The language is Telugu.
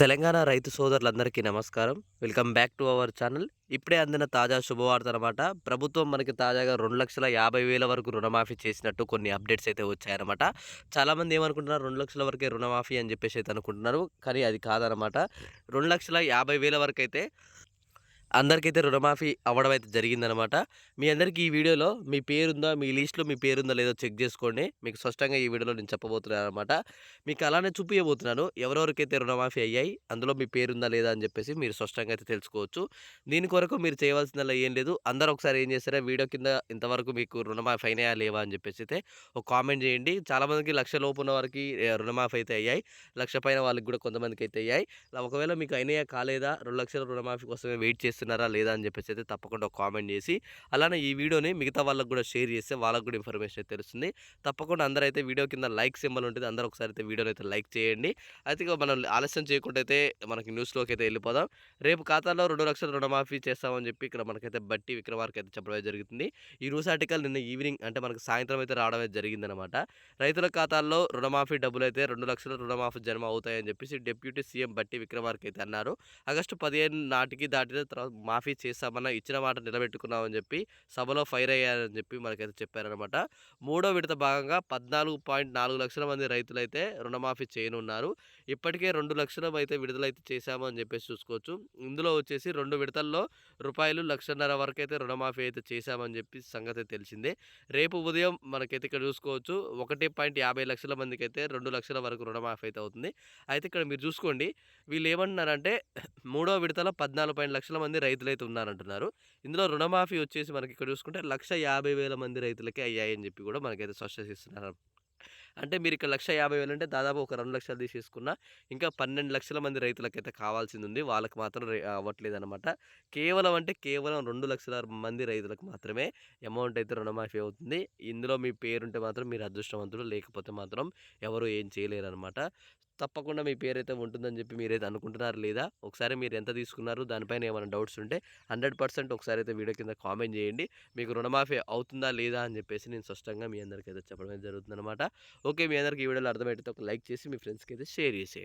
తెలంగాణ రైతు సోదరులందరికీ నమస్కారం. Welcome back to our channel. ఇప్పుడే అందిన తాజా శుభవార్త అనమాట ప్రభుత్వం మనకి తాజాగా రెండు లక్షల యాభై వేల వరకు రుణమాఫీ చేసినట్టు కొన్ని అప్డేట్స్ అయితే వచ్చాయన్నమాట. చాలామంది ఏమనుకుంటున్నారు? రెండు లక్షల వరకే రుణమాఫీ అని చెప్పేసి అయితే అనుకుంటున్నారు. కానీ అది కాదనమాట రెండు లక్షల యాభై వేల వరకు అయితే అందరికైతే రుణమాఫీ అవ్వడం అయితే జరిగిందనమాట మీ అందరికీ ఈ వీడియోలో మీ పేరుందా మీ లిస్ట్లో మీ పేరుందా లేదో చెక్ చేసుకోండి. మీకు స్పష్టంగా ఈ వీడియోలో నేను చెప్పబోతున్నాను అనమాట మీకు అలానే చూపించబోతున్నాను ఎవరెవరికైతే రుణమాఫీ అయ్యాయి అందులో మీ పేరుందా లేదా అని చెప్పేసి మీరు స్పష్టంగా అయితే తెలుసుకోవచ్చు. దీని కొరకు మీరు చేయవలసిందల్లా ఏం లేదు. అందరూ ఒకసారి ఏం చేస్తారా వీడియో కింద ఇంతవరకు మీకు రుణమాఫీ అయినాయా లేవా అని చెప్పేసి అయితే ఒక కామెంట్ చేయండి. చాలామందికి లక్ష లోపు ఉన్న వారికి రుణమాఫీ అయితే అయ్యాయి. లక్ష పైన వాళ్ళకి కూడా కొంతమందికి అయితే అయ్యాయి. అలా ఒకవేళ మీకు అయినాయా కాలేదా రెండు లక్షల రుణమాఫీ కోసమే వెయిట్ చేస్తున్నారా లేదా అని చెప్పేసి అయితే తప్పకుండా కామెంట్ చేసి అలానే ఈ వీడియోని మిగతా వాళ్ళకు కూడా షేర్ చేస్తే వాళ్ళకు కూడా ఇన్ఫర్మేషన్ అయితే తెలుస్తుంది. తప్పకుండా అందరూ అయితే వీడియో కింద లైక్ సింబల్ ఉంటుంది. అందరూ ఒకసారి అయితే వీడియోని అయితే లైక్ చేయండి. అయితే మనం ఆలస్యం చేయకుండా అయితే మనకి న్యూస్లోకి అయితే వెళ్ళిపోదాం. రేపు ఖాతాలో రెండు లక్షల రుణమాఫీ చేస్తామని చెప్పి ఇక్కడ మనకైతే బట్టి విక్రమార్క అయితే చెప్పడం జరుగుతుంది ఈ న్యూస్ ఆర్టికల్ నిన్న ఈవినింగ్ అంటే మనకు సాయంత్రం అయితే రావడం అయితే జరిగిందనమాట రైతుల ఖాతాల్లో రుణమాఫీ డబ్బులు అయితే రెండు లక్షల రుణమాఫీ జన్మ అవుతాయని చెప్పేసి డిప్యూటీ సీఎం బట్టి విక్రమార్క అయితే అన్నారు. ఆగస్టు పదిహేను నాటికి దాటిన తర్వాత మాఫీ చేస్తామన్నా ఇచ్చిన మాట నిలబెట్టుకున్నామని చెప్పి సభలో ఫైర్ అయ్యారని చెప్పి మనకైతే చెప్పారనమాట మూడో విడత భాగంగా పద్నాలుగు పాయింట్ నాలుగు లక్షల మంది రైతులైతే రుణమాఫీ చేయనున్నారు. ఇప్పటికే రెండు లక్షల అయితే విడుదలైతే చేశాము అని చెప్పేసి చూసుకోవచ్చు. ఇందులో వచ్చేసి రెండు విడతల్లో రూపాయలు లక్షన్నర వరకు అయితే రుణమాఫీ అయితే చేశామని చెప్పి సంగతి తెలిసిందే. రేపు ఉదయం మనకైతే ఇక్కడ చూసుకోవచ్చు. ఒకటి పాయింట్ యాభై లక్షల మందికి అయితే రెండు లక్షల వరకు రుణమాఫీ అయితే అవుతుంది. అయితే ఇక్కడ మీరు చూసుకోండి. వీళ్ళు ఏమంటున్నారంటే మూడో విడతలో పద్నాలుగు పాయింట్ లక్షల మంది రైతులు అయితే ఉన్నారంటున్నారు. ఇందులో రుణమాఫీ వచ్చేసి మనకి ఇక్కడ చూసుకుంటే లక్ష యాభై వేల మంది రైతులకే అయ్యాయి అని చెప్పి కూడా మనకైతే స్పష్టం అంటే మీరు ఇక్కడ లక్ష యాభై వేలు అంటే దాదాపు ఒక రెండు లక్షలు తీసేసుకున్న ఇంకా పన్నెండు లక్షల మంది రైతులకైతే కావాల్సింది ఉంది. వాళ్ళకి మాత్రం అవ్వట్లేదు అనమాట కేవలం అంటే కేవలం రెండు లక్షల మంది రైతులకు మాత్రమే అమౌంట్ అయితే రుణమాఫీ అవుతుంది. ఇందులో మీ పేరుంటే మాత్రం మీరు అదృష్టవంతులు లేకపోతే మాత్రం ఎవరు ఏం చేయలేరు అనమాట తప్పకుండా మీ పేరు అయితే ఉంటుందని చెప్పి మీరైతే అనుకుంటున్నారు లేదా? ఒకసారి మీరు ఎంత తీసుకున్నారు? దానిపైన ఏమైనా డౌట్స్ ఉంటే హండ్రెడ్ పర్సెంట్ ఒకసారి అయితే వీడియో కింద కామెంట్ చేయండి. మీకు రుణమాఫీ అవుతుందా లేదా అని చెప్పేసి నేను స్పష్టంగా మీ అందరికైతే చెప్పడం జరుగుతుంది అనమాట ఓకే మీ అందరికీ ఈ వీడియోలో అర్థమైతే ఒక లైక్ చేసి మీ ఫ్రెండ్స్కి అయితే షేర్ చేసేయండి.